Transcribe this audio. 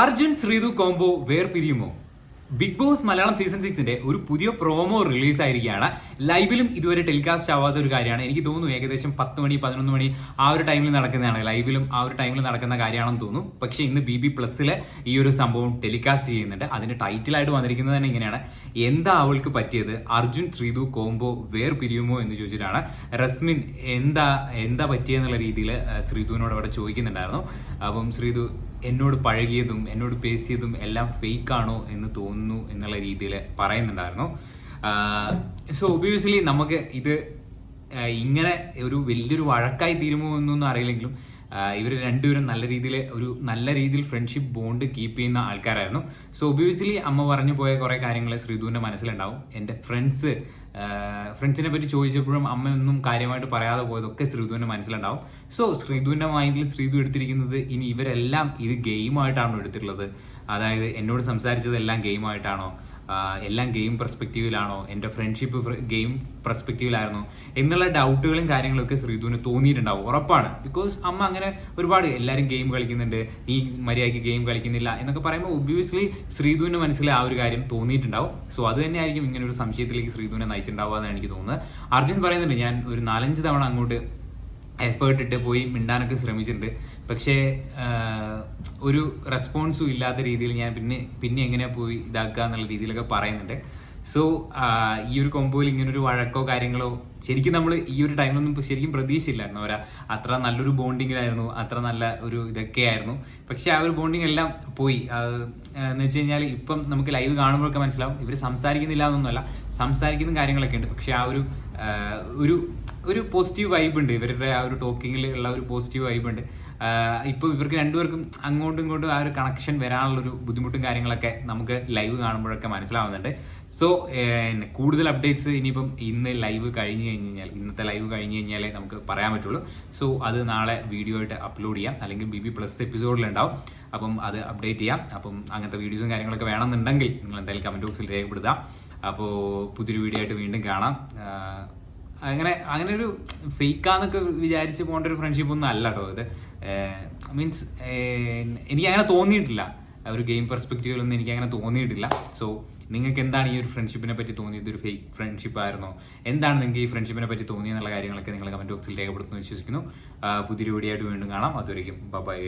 Arjun Sreethu combo വേർപിരിയുമോ? Big Boss Malayalam season സിക്സിന്റെ ഒരു പുതിയ പ്രോമോ റിലീസ് ആയിരിക്കുകയാണ്. ലൈവിലും ഇതുവരെ ടെലികാസ്റ്റ് ആവാത്ത ഒരു കാര്യമാണ്. എനിക്ക് തോന്നുന്നു ഏകദേശം പത്ത് മണി പതിനൊന്ന് മണി ആ ഒരു ടൈമിൽ നടക്കുന്നതാണ്. ലൈവിലും ആ ഒരു ടൈമിൽ നടക്കുന്ന കാര്യമാണെന്ന് തോന്നുന്നു. പക്ഷേ ഇന്ന് ബി ബി പ്ലസ്സിൽ ഈ ഒരു സംഭവം ടെലികാസ്റ്റ് ചെയ്യുന്നുണ്ട്. അതിന്റെ ടൈറ്റിലായിട്ട് വന്നിരിക്കുന്നത് തന്നെ ഇങ്ങനെയാണ്. എന്താ അവൾക്ക് പറ്റിയത്? അർജുൻ ശ്രീതു കോംബോ വേർ പിരിയുമോ എന്ന് ചോദിച്ചിട്ടാണ്. റസ്മിൻ എന്താ എന്താ പറ്റിയെന്നുള്ള രീതിയിൽ ശ്രീതുവിനോട് അവിടെ ചോദിക്കുന്നുണ്ടായിരുന്നു. അപ്പം ശ്രീതു എന്നോട് പഴകിയതും എന്നോട് പേശിയതും എല്ലാം ഫേക്ക് ആണോ എന്ന് തോന്നുന്നു എന്നുള്ള രീതിയിൽ പറയുന്നുണ്ടായിരുന്നു. സോ ഒബിയസ്ലി നമുക്ക് ഇത് ഇങ്ങനെ ഒരു വലിയൊരു വഴക്കായി തീരുമോ എന്നൊന്നും അറിയില്ലെങ്കിലും ഇവർ രണ്ടുപേരും നല്ല രീതിയിൽ ഒരു നല്ല രീതിയിൽ ഫ്രണ്ട്ഷിപ്പ് ബോണ്ട് കീപ്പ് ചെയ്യുന്ന ആൾക്കാരായിരുന്നു. സോ ഒബിയസ്ലി അമ്മ പറഞ്ഞു പോയ കുറേ കാര്യങ്ങൾ ശ്രീധുവിന്റെ മനസ്സിലുണ്ടാവും. എന്റെ ഫ്രണ്ട്സ് ഫ്രണ്ട്സിനെ പറ്റി ചോദിച്ചപ്പോഴും അമ്മ ഒന്നും കാര്യമായിട്ട് പറയാതെ പോയതൊക്കെ ശ്രീധുവിന്റെ മനസ്സിലുണ്ടാവും. സോ ശ്രീധുവിന്റെ മൈൻഡിൽ ശ്രീധു എടുത്തിരിക്കുന്നത് ഇനി ഇവരെല്ലാം ഇത് ഗെയിമായിട്ടാണോ എടുത്തിട്ടുള്ളത്? അതായത് എന്നോട് സംസാരിച്ചതെല്ലാം ഗെയിമായിട്ടാണോ എല്ലാം ഗെയിം പെർസ്പെക്റ്റീവിലാണോ എന്റെ ഫ്രണ്ട്ഷിപ്പ് ഗെയിം പെർസ്പെക്റ്റീവിലായിരുന്നോ എന്നുള്ള ഡൗട്ടുകളും കാര്യങ്ങളൊക്കെ ശ്രീധുവിന് തോന്നിയിട്ടുണ്ടാവും ഉറപ്പാണ്. ബിക്കോസ് അമ്മ അങ്ങനെ ഒരുപാട് എല്ലാവരും ഗെയിം കളിക്കുന്നുണ്ട്. നീ മര്യാദയ്ക്ക് ഗെയിം കളിക്കുന്നില്ല എന്നൊക്കെ പറയുമ്പോൾ ഒബ്വിയസ്ലി ശ്രീധുവിന്റെ മനസ്സിൽ ആ ഒരു കാര്യം തോന്നിയിട്ടുണ്ടാവും. സോ അത് തന്നെയായിരിക്കും ഇങ്ങനെ ഒരു സംശയത്തിലേക്ക് ശ്രീധുവിനെ നയിച്ചിട്ടുണ്ടാവുക എന്നാണ് എനിക്ക് തോന്നുന്നത്. അർജുൻ പറയുന്നുണ്ട് ഞാൻ ഒരു നാലഞ്ച് തവണ അങ്ങോട്ട് എഫേർട്ട് ഇട്ട് പോയി മിണ്ടാനൊക്കെ ശ്രമിച്ചിട്ടുണ്ട്. പക്ഷേ ഒരു റെസ്പോൺസും ഇല്ലാത്ത രീതിയിൽ ഞാൻ പിന്നെ പിന്നെ എങ്ങനെ പോയി ഇതാക്കുക എന്നുള്ള രീതിയിലൊക്കെ പറയുന്നുണ്ട്. സോ ഈ ഒരു കൊമ്പോയിൽ ഇങ്ങനെ ഒരു വഴക്കോ കാര്യങ്ങളോ ശരിക്കും നമ്മൾ ഈ ഒരു ടൈമിലൊന്നും ശരിക്കും പ്രതീക്ഷയില്ലായിരുന്നു. അവരാ അത്ര നല്ലൊരു ബോണ്ടിങ്ങിലായിരുന്നു അത്ര നല്ല ഒരു ഇതൊക്കെ ആയിരുന്നു. പക്ഷെ ആ ഒരു ബോണ്ടിങ് എല്ലാം പോയി. എന്ന് വെച്ച് കഴിഞ്ഞാൽ ഇപ്പം നമുക്ക് ലൈവ് കാണുമ്പോഴൊക്കെ മനസ്സിലാവും. ഇവർ സംസാരിക്കുന്നില്ല എന്നൊന്നുമല്ല. സംസാരിക്കുന്ന കാര്യങ്ങളൊക്കെ ഉണ്ട്. പക്ഷെ ആ ഒരു ഒരു ഒരു പോസിറ്റീവ് വൈബ് ഉണ്ട്. ഇവരുടെ ആ ഒരു ടോക്കിങ്ങിൽ ഉള്ള ഒരു പോസിറ്റീവ് വൈബ് ഉണ്ട്. ഇപ്പോൾ ഇവർക്ക് രണ്ടുപേർക്കും അങ്ങോട്ടും ഇങ്ങോട്ടും ആ ഒരു കണക്ഷൻ വരാനുള്ള ഒരു ബുദ്ധിമുട്ടും കാര്യങ്ങളൊക്കെ നമുക്ക് ലൈവ് കാണുമ്പോഴൊക്കെ മനസ്സിലാവുന്നുണ്ട്. സോ കൂടുതൽ അപ്ഡേറ്റ്സ് ഇനിയിപ്പം ഇന്ന് ലൈവ് കഴിഞ്ഞ് കഴിഞ്ഞ് കഴിഞ്ഞാൽ ഇന്നത്തെ ലൈവ് കഴിഞ്ഞ് കഴിഞ്ഞാലേ നമുക്ക് പറയാൻ പറ്റുള്ളൂ. സോ അത് നാളെ വീഡിയോ ആയിട്ട് അപ്ലോഡ് ചെയ്യാം. അല്ലെങ്കിൽ ബി ബി പ്ലസ് എപ്പിസോഡിലുണ്ടാവും അപ്പം അത് അപ്ഡേറ്റ് ചെയ്യാം. അപ്പം അങ്ങനത്തെ വീഡിയോസും കാര്യങ്ങളൊക്കെ വേണമെന്നുണ്ടെങ്കിൽ നിങ്ങൾ എന്തായാലും കമന്റ് ബോക്സിൽ രേഖപ്പെടുത്താം. അപ്പോൾ പുതിയൊരു വീഡിയോ ആയിട്ട് വീണ്ടും കാണാം. അങ്ങനെ അങ്ങനെ ഒരു ഫേക്കാന്നൊക്കെ വിചാരിച്ച് പോകേണ്ട ഒരു ഫ്രണ്ട്ഷിപ്പ് ഒന്നും അല്ല കേട്ടോ ഇത്. മീൻസ് എനിക്ക് അങ്ങനെ തോന്നിയിട്ടില്ല. ഒരു ഗെയിം പെർസ്പെക്റ്റീവിലൊന്നും എനിക്ക് അങ്ങനെ തോന്നിയിട്ടില്ല. സോ നിങ്ങൾക്ക് എന്താണ് ഈ ഒരു ഫ്രണ്ട്ഷിപ്പിനെ പറ്റി തോന്നിയത്? ഒരു ഫേക്ക് ഫ്രണ്ട്ഷിപ്പ് ആയിരുന്നോ? എന്താണ് നിങ്ങൾക്ക് ഈ ഫ്രണ്ട്ഷിപ്പിനെ പറ്റി തോന്നിയെന്നുള്ള കാര്യങ്ങളൊക്കെ നിങ്ങൾ കമന്റ് ബോക്സിൽ രേഖപ്പെടുത്തുന്നു വിശ്വസിക്കുന്നു. പുതിയൊരു വീഡിയോ ആയിട്ട് വീണ്ടും കാണാം. അതുവരെയും ബൈ